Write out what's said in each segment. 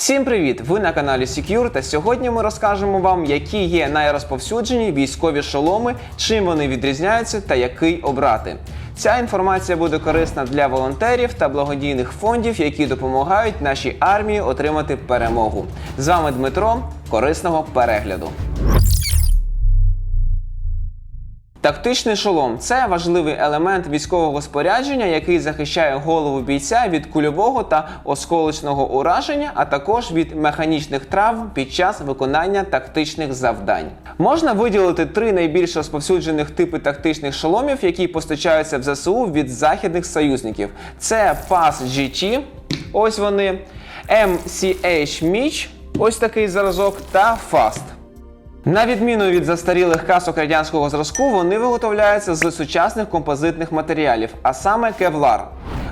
Всім привіт! Ви на каналі Secure та сьогодні ми розкажемо вам, які є найрозповсюджені військові шоломи, чим вони відрізняються та який обрати. Ця інформація буде корисна для волонтерів та благодійних фондів, які допомагають нашій армії отримати перемогу. З вами Дмитро. Корисного перегляду. Тактичний шолом це важливий елемент військового спорядження, який захищає голову бійця від кульового та осколочного ураження, а також від механічних травм під час виконання тактичних завдань. Можна виділити три найбільш розповсюджених типи тактичних шоломів, які постачаються в ЗСУ від західних союзників. Це PAS GT, ось вони, MCH Mitch, ось такий зразок, та FAST. На відміну від застарілих касок радянського зразку, вони виготовляються з сучасних композитних матеріалів, а саме кевлар,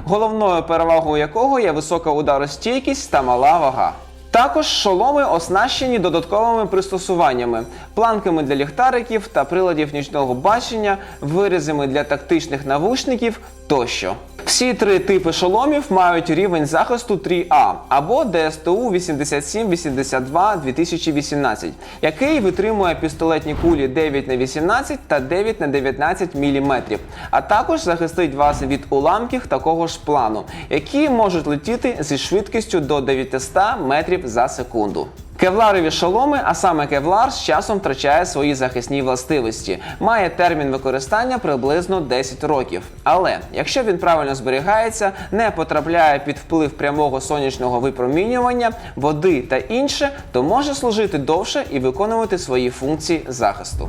головною перевагою якого є висока ударостійкість та мала вага. Також шоломи оснащені додатковими пристосуваннями, планками для ліхтариків та приладів нічного бачення, вирізами для тактичних навушників тощо. Всі три типи шоломів мають рівень захисту 3А або ДСТУ 8782 2018, який витримує пістолетні кулі 9 на 18 та 9 на 19 мм, а також захистить вас від уламків такого ж плану, які можуть летіти зі швидкістю до 900 метрів за секунду. Кевларові шоломи, а саме кевлар, з часом втрачає свої захисні властивості, має термін використання приблизно 10 років. Але якщо він правильно зберігається, не потрапляє під вплив прямого сонячного випромінювання, води та інше, то може служити довше і виконувати свої функції захисту.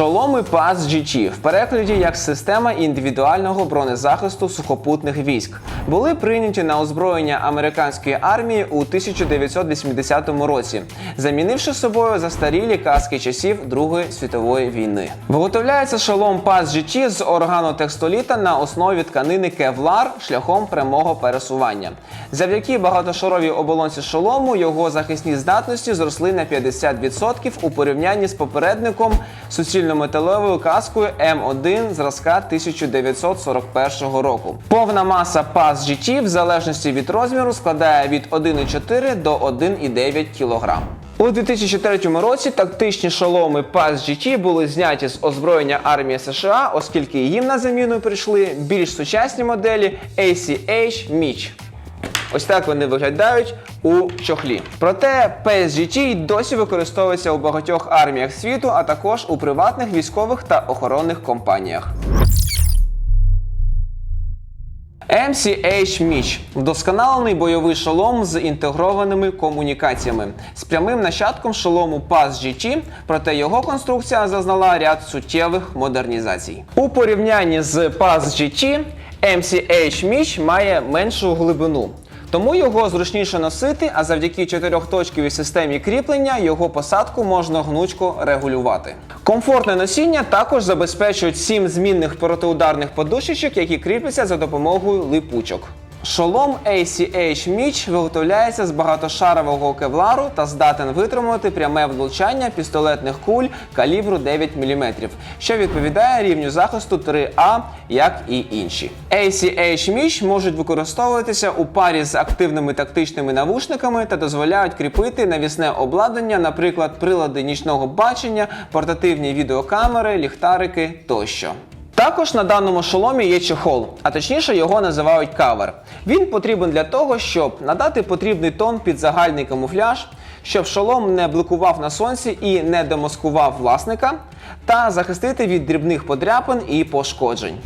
Шоломи PAS GT в перекладі як система індивідуального бронезахисту сухопутних військ були прийняті на озброєння американської армії у 1980 році, замінивши собою застарілі каски часів Другої світової війни. Виготовляється шолом PAS GT з органотекстоліта на основі тканини кевлар шляхом прямого пересування. Завдяки багатошаровій оболонці шолому його захисні здатності зросли на 50% у порівнянні з попередником суцільнометалевою каскою М1 зразка 1941 року. Повна маса PAS GT в залежності від розміру складає від 1,4 до 1,9 кг. У 2003 році тактичні шоломи PAS GT були зняті з озброєння армії США, оскільки їм на заміну прийшли більш сучасні моделі ACH Mitch. Ось так вони виглядають у чохлі. Проте PSGT досі використовується у багатьох арміях світу, а також у приватних військових та охоронних компаніях. MCH Mitch – вдосконалений бойовий шолом з інтегрованими комунікаціями з прямим нащадком шолому PAS GT, проте його конструкція зазнала ряд суттєвих модернізацій. У порівнянні з PAS GT MCH Mitch має меншу глибину. Тому його зручніше носити, а завдяки чотирьохточковій системі кріплення його посадку можна гнучко регулювати. Комфортне носіння також забезпечують сім змінних протиударних подушечок, які кріпляться за допомогою липучок. Шолом ACH Mitch виготовляється з багатошарового кевлару та здатен витримувати пряме влучання пістолетних куль калібру 9 мм, що відповідає рівню захисту 3А, як і інші. ACH Mitch можуть використовуватися у парі з активними тактичними навушниками та дозволяють кріпити навісне обладнання, наприклад, прилади нічного бачення, портативні відеокамери, ліхтарики тощо. Також на даному шоломі є чехол, а точніше його називають кавер. Він потрібен для того, щоб надати потрібний тон під загальний камуфляж, щоб шолом не бликував на сонці і не демаскував власника, та захистити від дрібних подряпин і пошкоджень.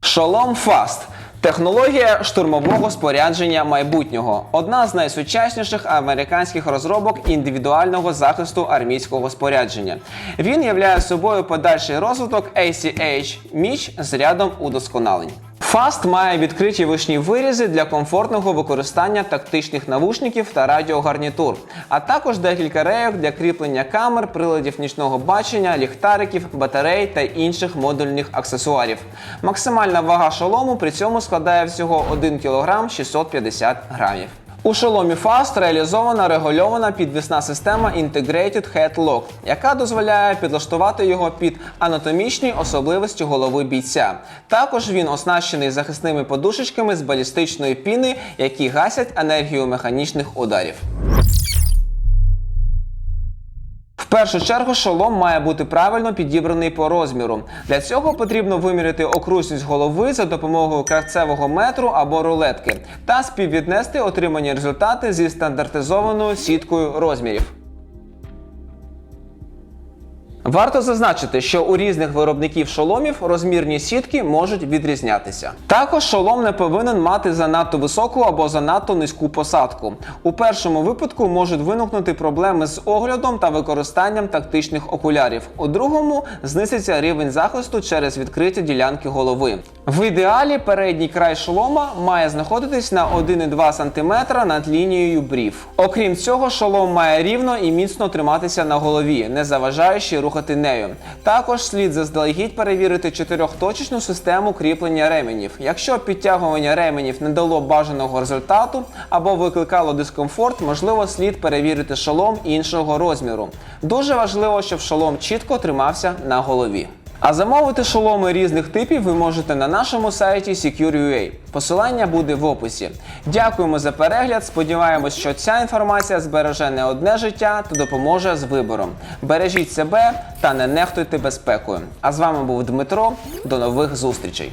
Шолом Fast Технологія штурмового спорядження майбутнього одна з найсучасніших американських розробок індивідуального захисту армійського спорядження. Він являє собою подальший розвиток ACH міч з рядом удосконалень. Fast має відкриті вишні вирізи для комфортного використання тактичних навушників та радіогарнітур, а також декілька рейок для кріплення камер, приладів нічного бачення, ліхтариків, батарей та інших модульних аксесуарів. Максимальна вага шолому при цьому складає всього 1 кг 650 грамів. У шоломі FAST реалізована регульована підвісна система Integrated Head Lock, яка дозволяє підлаштувати його під анатомічні особливості голови бійця. Також він оснащений захисними подушечками з балістичної піни, які гасять енергію механічних ударів. Першу чергу шолом має бути правильно підібраний по розміру. Для цього потрібно виміряти окружність голови за допомогою кравцевого метру або рулетки та співвіднести отримані результати зі стандартизованою сіткою розмірів. Варто зазначити, що у різних виробників шоломів розмірні сітки можуть відрізнятися. Також шолом не повинен мати занадто високу або занадто низьку посадку. У першому випадку можуть виникнути проблеми з оглядом та використанням тактичних окулярів. У другому знизиться рівень захисту через відкриті ділянки голови. В ідеалі передній край шолома має знаходитись на 1,2 см над лінією брів. Окрім цього, шолом має рівно і міцно триматися на голові, не заважаючи рухати нею. Також слід заздалегідь перевірити чотирьохточечну систему кріплення ременів. Якщо підтягування ременів не дало бажаного результату або викликало дискомфорт, можливо, слід перевірити шолом іншого розміру. Дуже важливо, щоб шолом чітко тримався на голові. А замовити шоломи різних типів ви можете на нашому сайті Secure.ua. Посилання буде в описі. Дякуємо за перегляд. Сподіваємось, що ця інформація збереже не одне життя та допоможе з вибором. Бережіть себе та не нехтуйте безпекою. А з вами був Дмитро. До нових зустрічей.